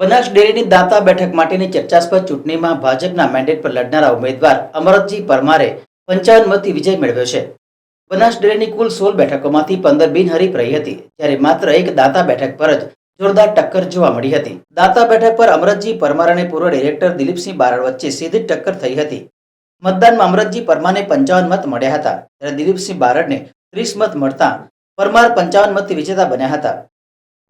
બનાસ ડેરીની દાંતા બેઠક માટેની ચર્ચાસ્પદ ચૂંટણીમાં ભાજપના મેન્ડેટ પર લડનારા ઉમેદવાર અમરતજી પરમારે પંચાવન મતથી વિજય મેળવ્યો છે. બનાસ ડેરીની કુલ સોળ બેઠકોમાંથી પંદર બિનહરીફ રહી હતી, જ્યારે માત્ર એક દાંતા બેઠક પર જ જોરદાર ટક્કર જોવા મળી હતી. દાંતા બેઠક પર અમરતજી પરમાર અને પૂર્વ ડિરેક્ટર દિલીપસિંહ બારડ વચ્ચે સીધી ટક્કર થઈ હતી. મતદાનમાં અમરતજી પરમારને પંચાવન મત મળ્યા હતા, જ્યારે દિલીપસિંહ બારડને ત્રીસ મત મળતા પરમાર પંચાવન મતથી વિજેતા બન્યા હતા.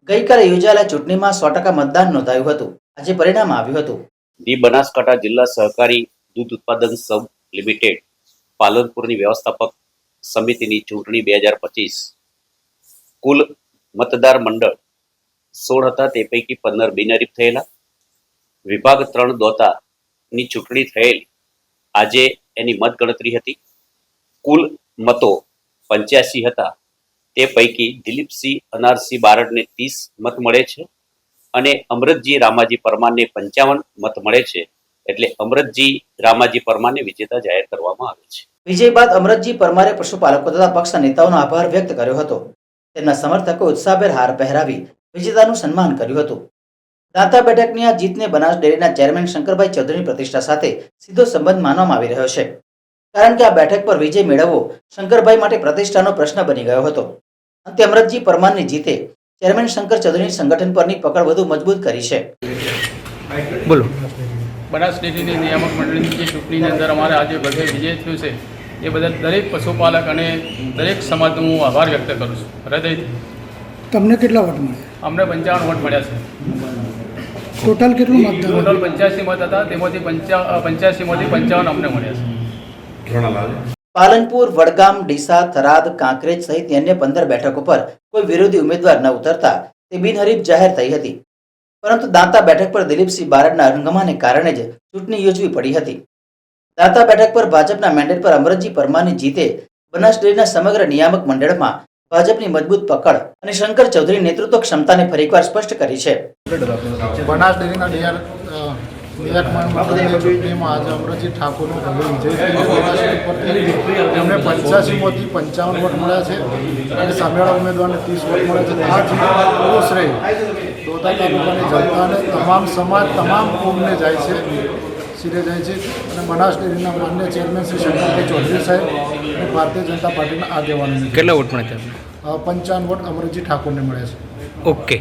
ગઈકાલે યોજાયેલા ચૂંટણીમાં સો ટકા મતદાન નોંધાયું હતું. આજે પરિણામ આવ્યું હતું. દી બનાસકાંઠા જિલ્લા સહકારી દૂધ ઉત્પાદન સબ લિમિટેડ પાલનપુરની વ્યવસ્થાપક સમિતિની ચૂંટણી બે હજાર પચીસ. કુલ મતદાર મંડળ સોળ હતા, તે પૈકી પંદર બિનહરીફ થયેલા. વિભાગ ત્રણ દોતાની ચૂંટણી થયેલ. આજે એની મત ગણતરી હતી. કુલ મતો પંચ્યાસી હતા. તે પૈકી દિલીપસિંહ, અનારસિંહ બારડને ત્રીસ મત મળે છે અને અમૃતજી રામાજી પરમારને પંચાવન મત મળે છે. એટલે અમૃતજી રામાજી પરમારને વિજેતા જાહેર કરવામાં આવે છે. વિજય બાદ અમરતજી પરમારે પશુપાલકો તથા પક્ષના નેતાઓનો આભાર વ્યક્ત કર્યો હતો. તેમના સમર્થકો ઉત્સાહભેર હાર પહેરાવી વિજેતાનું સન્માન કર્યું હતું. દાંતા બેઠકની આ જીતને બનાસ ડેરીના ચેરમેન શંકરભાઈ ચૌધરીની પ્રતિષ્ઠા સાથે સીધો સંબંધ માનવામાં આવી રહ્યો છે. કારણ કે આ બેઠક પર વિજય મેળવવો શંકરભાઈ માટે પ્રતિષ્ઠાનો પ્રશ્ન બની ગયો હતો. અંતે અમરતજી પરમારની જીતે ચેરમેન શંકર ચૌધરીની સંગઠન પરની પકડ વધુ મજબૂત કરી છે. બોલો. બનાસ ડેરીની નિયામક મંડળની જે ચૂંટણીની અંદર અમારે આજે બધે વિજય થયું છે એ બદલ દરેક પશુપાલક અને દરેક સમાજનો હું આભાર વ્યક્ત કરું છું. હૃદયથી. તમને કેટલા વોટ મળ્યા? અમને પંચાવન વોટ મળ્યા છે. ટોટલ કેટલું મતદાન ટોટલ પંચ્યાસી મત હતા તેમાંથી પંચા પંચ્યાસીમાંથી પંચાવન અમને મળ્યા છે. પાલનપુર વડગામ ડીસા થરાદ કાંકરેજ સહિત અન્ય પંદર બેઠકો પર કોઈ વિરોધી ઉમેદવાર ન ઉતરતા તે બિનહરીફ જાહેર થઈ હતી. પરંતુ દાંતા બેઠક પર દિલીપસિંહ બારડના હંગમાને કારણે જ ચૂંટણી યોજવી પડી હતી. દાંતા બેઠક પર ભાજપના મેન્ડેટ પર અમરતજી પરમારની જીતે બનાસ ડેરીના સમગ્ર નિયામક મંડળમાં ભાજપની મજબૂત પકડ અને શંકર ચૌધરી નેતૃત્વ ક્ષમતાને ફરીકવાર સ્પષ્ટ કરી છે. બનાસ ડેરીના આજે અમરજીત ઠાકોરનો ભવ્ય વિજય એમને પંચ્યાસીમાંથી પંચાવન વોટ મળ્યા છે. અને સામેવાળા ઉમેદવારને ત્રીસ વોટ મળ્યા છે. આ જીત પૂરો શ્રેય દોતા તાલુકાની જનતાને તમામ સમાજ તમામ કોમને જાય છે સીધે જાય છે. અને બનાસ ડેરીના માન્ય ચેરમેન શ્રી શંકરભાઈ ચૌધરી સાહેબ અને ભારતીય જનતા પાર્ટીના આગેવાનો. કેટલા વોટ મળ્યા છે? પંચાવન વોટ અમરજી ઠાકોરને મળ્યા છે. ઓકે.